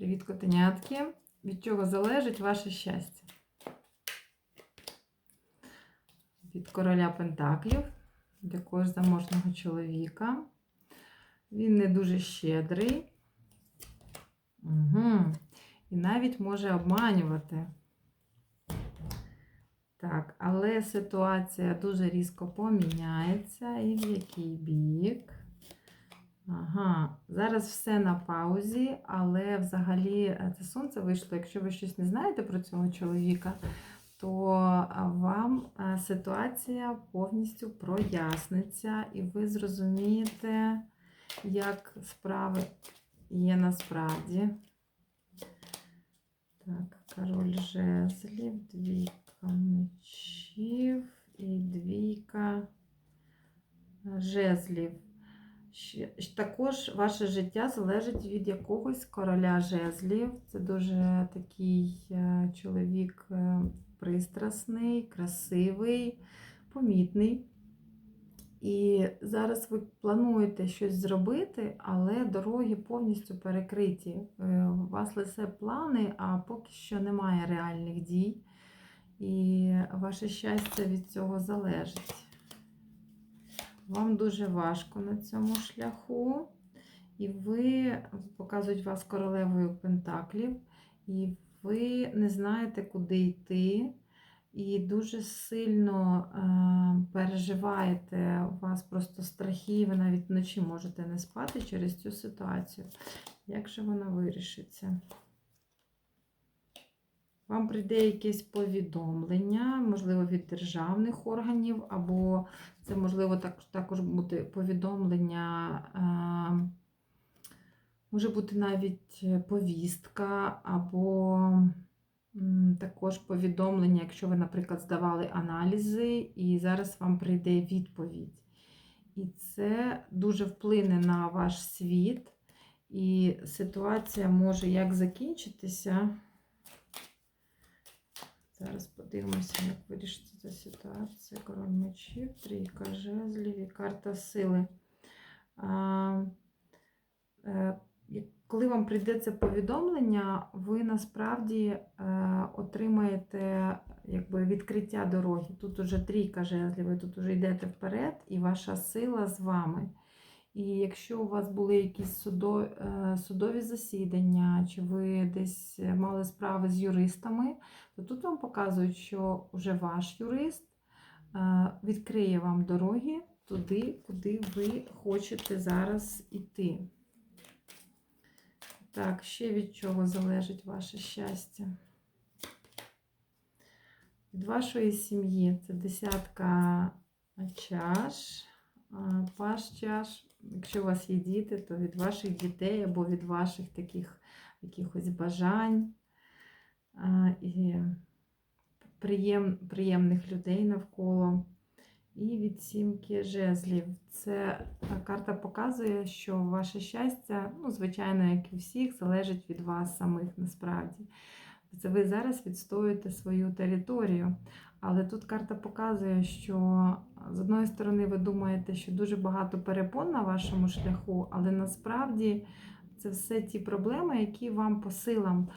Привіт, котенятки. Від чого залежить ваше щастя? Від короля Пентаклів, від якогось заможного чоловіка. Він не дуже щедрий. Угу. І навіть може обманювати. Так, але ситуація дуже різко поміняється. І в який бік? Зараз все на паузі, але взагалі е, це сонце вийшло. Якщо ви щось не знаєте про цього чоловіка, то вам е, ситуація повністю проясниться, і ви зрозумієте, як справи є насправді. Так, король жезлів, двійка мечів і двійка е, жезлів. Також ваше життя залежить від якогось короля жезлів. Це дуже такий е, чоловік е, пристрасний, красивий, помітний. І зараз ви плануєте щось зробити, але дороги повністю перекриті. Е, У вас лише плани, а поки що немає реальних дій. І ваше щастя від цього залежить. Вам дуже важко на цьому шляху. І ви показують вас королевою Пентаклів, і ви не знаєте, куди йти. І дуже сильно е, переживаєте, у вас просто страхи, ви навіть вночі можете не спати через цю ситуацію. Як же вона вирішиться? Вам прийде якесь повідомлення, можливо, від державних органів, або це можливо так, також бути повідомлення, е, може бути навіть повістка, або також повідомлення, якщо ви, наприклад, здавали аналізи, і зараз вам прийде відповідь. І це дуже вплине на ваш світ, і ситуація може як закінчитися. Зараз подивимося, як вирішиться ця ситуація. Король мечів, трійка жезлів і карта сили. А, е, коли вам прийде це повідомлення, ви насправді е, отримаєте якби, відкриття дороги. Тут уже трійка жезлів, ви тут уже йдете вперед, і ваша сила з вами. І якщо у вас були якісь е, судові засідання, чи ви десь мали справи з юристами, то тут вам показують, що вже ваш юрист е, відкриє вам дороги туди, куди ви хочете зараз іти. Так, ще від чого залежить ваше щастя? Від вашої сім'ї це десятка чаш, паш чаш. Якщо у вас є діти, то від ваших дітей або від ваших таких якихось бажань і приєм, приємних людей навколо. І від сімки жезлів. Це карта показує, що ваше щастя, ну, звичайно, як і всіх, залежить від вас самих насправді. Це ви зараз відстоюєте свою територію. Але тут карта показує, що з одної сторони ви думаєте, що дуже багато перепон на вашому шляху, але насправді це все ті проблеми, які вам по силам.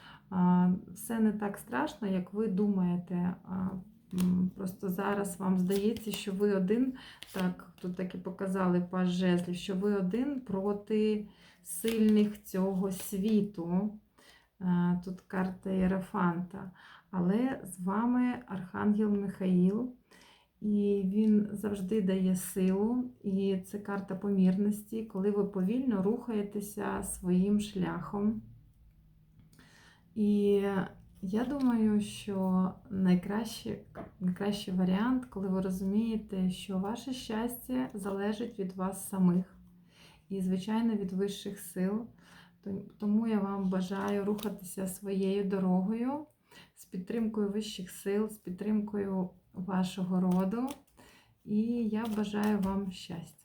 Все не так страшно, як ви думаєте. Просто зараз вам здається, що ви один, так, тут так і показали паж жезлів, що ви один проти сильних цього світу. А, Тут карта Єрофанта. Але з вами Архангел Михаїл, і він завжди дає силу. І це карта помірності, коли ви повільно рухаєтеся своїм шляхом. І я думаю, що найкращий, найкращий варіант, коли ви розумієте, що ваше щастя залежить від вас самих і, звичайно, від вищих сил. Тому я вам бажаю рухатися своєю дорогою з підтримкою вищих сил, з підтримкою вашого роду. І я бажаю вам щастя.